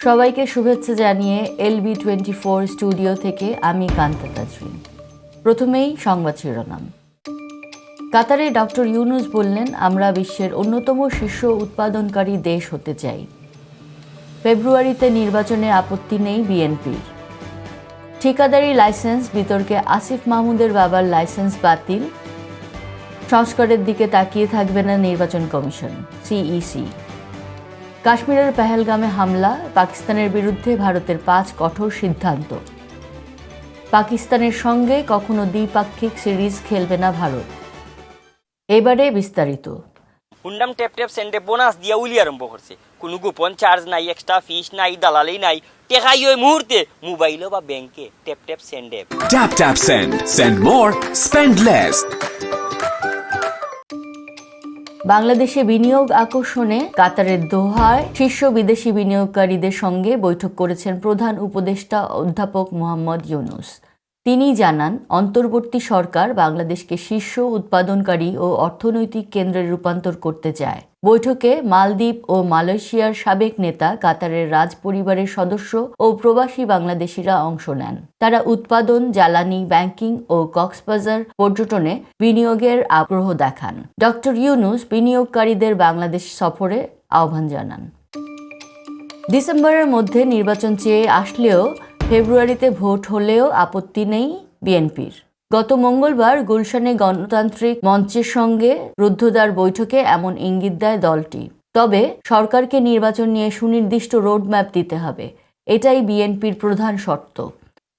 সবাইকে শুভেচ্ছা জানিয়ে এলবি টোয়েন্টি ফোর স্টুডিও থেকে আমি কান্তা তাজরিন। প্রথমেই সংবাদ শিরোনাম। কাতারে ডক্টর ইউনুস বললেন, আমরা বিশ্বের অন্যতম শীর্ষ উৎপাদনকারী দেশ হতে চাই। ফেব্রুয়ারিতে নির্বাচনে আপত্তি নেই বিএনপির। ঠিকাদারি লাইসেন্স, বিতর্কে আসিফ মাহমুদের বাবার লাইসেন্স বাতিল। সংস্কারের দিকে তাকিয়ে থাকবে না নির্বাচন কমিশন, সিইসি। কাশ্মীরের পেহেলগামে হামলা পাকিস্তানের বিরুদ্ধে ভারতের পাঁচ কঠোর সিদ্ধান্ত। পাকিস্তানের সঙ্গে কখনো দ্বিপাক্ষিক সিরিজ খেলবে না ভারত। এবারে বিস্তারিত। হুন্ডাম ট্যাপ ট্যাপ সেন্ডে বোনাস দিয়া উলি আরম্ভ করছে। কোনো গোপন চার্জ নাই এক্সট্রা ফিস নাই দালালি নাই। টেকাই ওই মুহূর্তে মোবাইলও বা ব্যাংকে ট্যাপ ট্যাপ সেন্ডে। Tap tap send. Send more, spend less. বাংলাদেশে বিনিয়োগ আকর্ষণে কাতারের দোহায় শীর্ষ বিদেশি বিনিয়োগকারীদের সঙ্গে বৈঠক করেছেন প্রধান উপদেষ্টা অধ্যাপক মোহাম্মদ ইউনুস। তিনি জানান, অন্তর্বর্তী সরকার বাংলাদেশকে শীর্ষ উৎপাদনকারী ও অর্থনৈতিক কেন্দ্রে রূপান্তর করতে চায়। বৈঠকে মালদ্বীপ ও মালয়েশিয়ার সাবেক নেতা, কাতারের রাজ পরিবারের সদস্য ও প্রবাসী বাংলাদেশিরা অংশ নেন। তারা উৎপাদন, জ্বালানি, ব্যাংকিং ও কক্সবাজার পর্যটনে বিনিয়োগের আগ্রহ দেখান। ডক্টর ইউনুস বিনিয়োগকারীদের বাংলাদেশ সফরে আহ্বান জানান। ডিসেম্বরের মধ্যে নির্বাচন চেয়ে আসলেও ফেব্রুয়ারিতে ভোট হলেও আপত্তি নেই বিএনপির। গত মঙ্গলবার গুলশানে গণতান্ত্রিক মঞ্চের সঙ্গে রুদ্ধদ্বার বৈঠকে এমন ইঙ্গিত দেয় দলটি। তবে সরকারকে নির্বাচন নিয়ে সুনির্দিষ্ট রোডম্যাপ দিতে হবে। এটাই বিএনপির প্রধান শর্ত।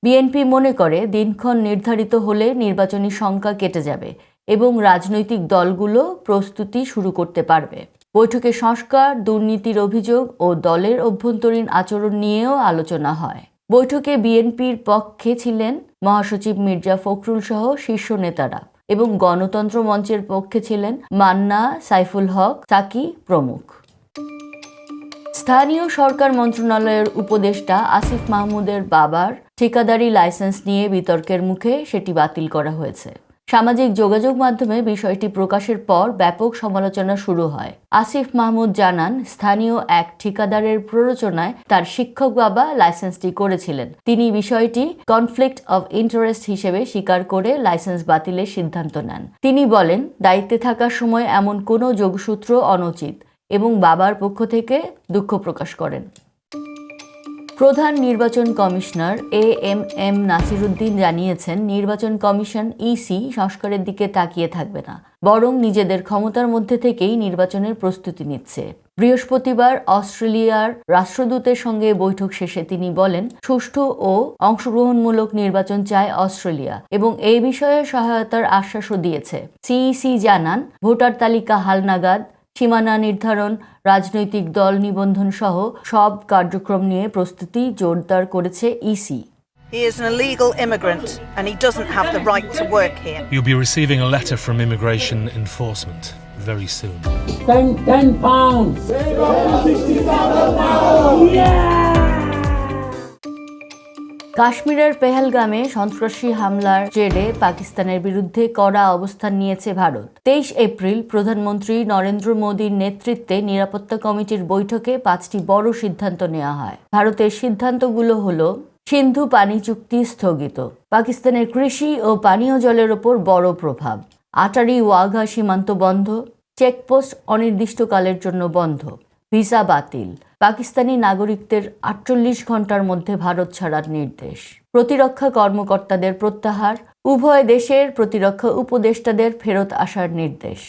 বিএনপি মনে করে দিনক্ষণ নির্ধারিত হলে নির্বাচনী সংখ্যা কেটে যাবে এবং রাজনৈতিক দলগুলো প্রস্তুতি শুরু করতে পারবে। বৈঠকে সংস্কার, দুর্নীতির অভিযোগ ও দলের অভ্যন্তরীণ আচরণ নিয়েও আলোচনা হয়। বৈঠকে বিএনপির পক্ষে ছিলেন মহাসচিব মির্জা ফখরুল সহ শীর্ষ নেতারা এবং গণতন্ত্র মঞ্চের পক্ষে ছিলেন মান্না, সাইফুল হক, সাকি প্রমুখ। স্থানীয় সরকার মন্ত্রণালয়ের উপদেষ্টা আসিফ মাহমুদের বাবার ঠিকাদারি লাইসেন্স নিয়ে বিতর্কের মুখে সেটি বাতিল করা হয়েছে। সামাজিক যোগাযোগ মাধ্যমে বিষয়টি প্রকাশের পর ব্যাপক সমালোচনা শুরু হয়। আসিফ মাহমুদ জানান, স্থানীয় এক ঠিকাদারের প্ররোচনায় তার শিক্ষক বাবা লাইসেন্সটি করেছিলেন। তিনি বিষয়টি কনফ্লিক্ট অফ ইন্টারেস্ট হিসেবে স্বীকার করে লাইসেন্স বাতিলের সিদ্ধান্ত নেন। তিনি বলেন, দায়িত্বে থাকার সময় এমন কোনো যোগসূত্র অনুচিত এবং বাবার পক্ষ থেকে দুঃখ প্রকাশ করেন। প্রধান নির্বাচন commissioner A M M Nasiruddin জানিয়েছেন, নির্বাচন কমিশন ইসি সংস্কারের দিকে তাকিয়ে থাকবে না, বরং নিজেদের ক্ষমতার মধ্যে থেকেই নির্বাচনের প্রস্তুতি নিচ্ছে। বৃহস্পতিবার অস্ট্রেলিয়ার রাষ্ট্রদূতের সঙ্গে বৈঠক শেষে তিনি বলেন, সুষ্ঠু ও অংশগ্রহণমূলক নির্বাচন চায় অস্ট্রেলিয়া এবং এই বিষয়ে সহায়তার আশ্বাসও দিয়েছে। সিইসি জানান, ভোটার তালিকা হালনাগাদ সীমানা নির্ধারণ রাজনৈতিক দল নিবন্ধন সহ সব কার্যক্রম নিয়ে প্রস্তুতি জোরদার করেছে EC He is an illegal immigrant and he doesn't have the right to work here. You'll be receiving a letter from immigration enforcement very soon. Spend 10 pounds. কাশ্মীরের পেহেলগামে সন্ত্রাসী হামলার জেরে পাকিস্তানের বিরুদ্ধে কড়া অবস্থান নিয়েছে ভারত। তেইশ এপ্রিল প্রধানমন্ত্রী নরেন্দ্র মোদীর নেতৃত্বে নিরাপত্তা কমিটির বৈঠকে পাঁচটি বড় সিদ্ধান্ত নেওয়া হয়। ভারতের সিদ্ধান্তগুলো হলো, সিন্ধু পানি চুক্তি স্থগিত। পাকিস্তানের কৃষি ও পানীয় জলের ওপর বড় প্রভাব। আটারি ওয়াঘা সীমান্ত বন্ধ। চেকপোস্ট অনির্দিষ্টকালের জন্য বন্ধ। ভিসা বাতিল। পাকিস্তানি নাগরিকদের আটচল্লিশ ঘণ্টার মধ্যে ভারত ছাড়ার নির্দেশ। প্রতিরক্ষা কর্মকর্তাদের প্রত্যাহার, উভয় দেশের প্রতিরক্ষা উপদেষ্টাদের ফেরত আসার নির্দেশ।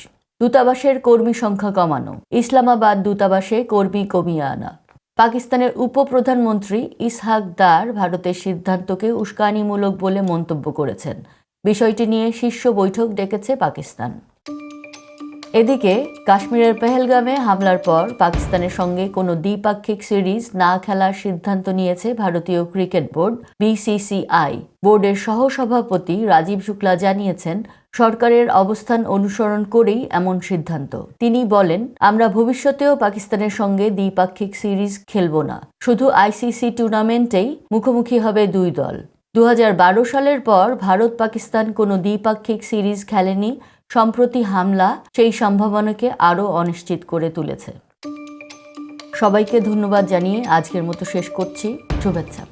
দূতাবাসের কর্মী সংখ্যা কমানো, ইসলামাবাদ দূতাবাসে কর্মী কমিয়ে আনা। পাকিস্তানের উপপ্রধানমন্ত্রী ইসহাক দার ভারতের সিদ্ধান্তকে উস্কানিমূলক বলে মন্তব্য করেছেন। বিষয়টি নিয়ে শীর্ষ বৈঠক ডেকেছে পাকিস্তান। এদিকে, কাশ্মীরের পেহেলগামে হামলার পর পাকিস্তানের সঙ্গে কোনো দ্বিপাক্ষিক সিরিজ না খেলার সিদ্ধান্ত নিয়েছে ভারতীয় ক্রিকেট বোর্ড, বিসিসিআই। বোর্ডের সহসভাপতি রাজীব শুক্লা জানিয়েছেন, সরকারের অবস্থান অনুসরণ করেই এমন সিদ্ধান্ত। তিনি বলেন, আমরা ভবিষ্যতেও পাকিস্তানের সঙ্গে দ্বিপাক্ষিক সিরিজ খেলব না। শুধু আইসিসি টুর্নামেন্টেই মুখোমুখি হবে দুই দল। দু হাজার বারো সালের পর ভারত পাকিস্তান কোনো দ্বিপাক্ষিক সিরিজ খেলেনি সম্প্রতি হামলা সেই সম্ভাবনাকে আরও অনিশ্চিত করে তুলেছে। সবাইকে ধন্যবাদ জানিয়ে আজকের মতো শেষ করছি। শুভেচ্ছা।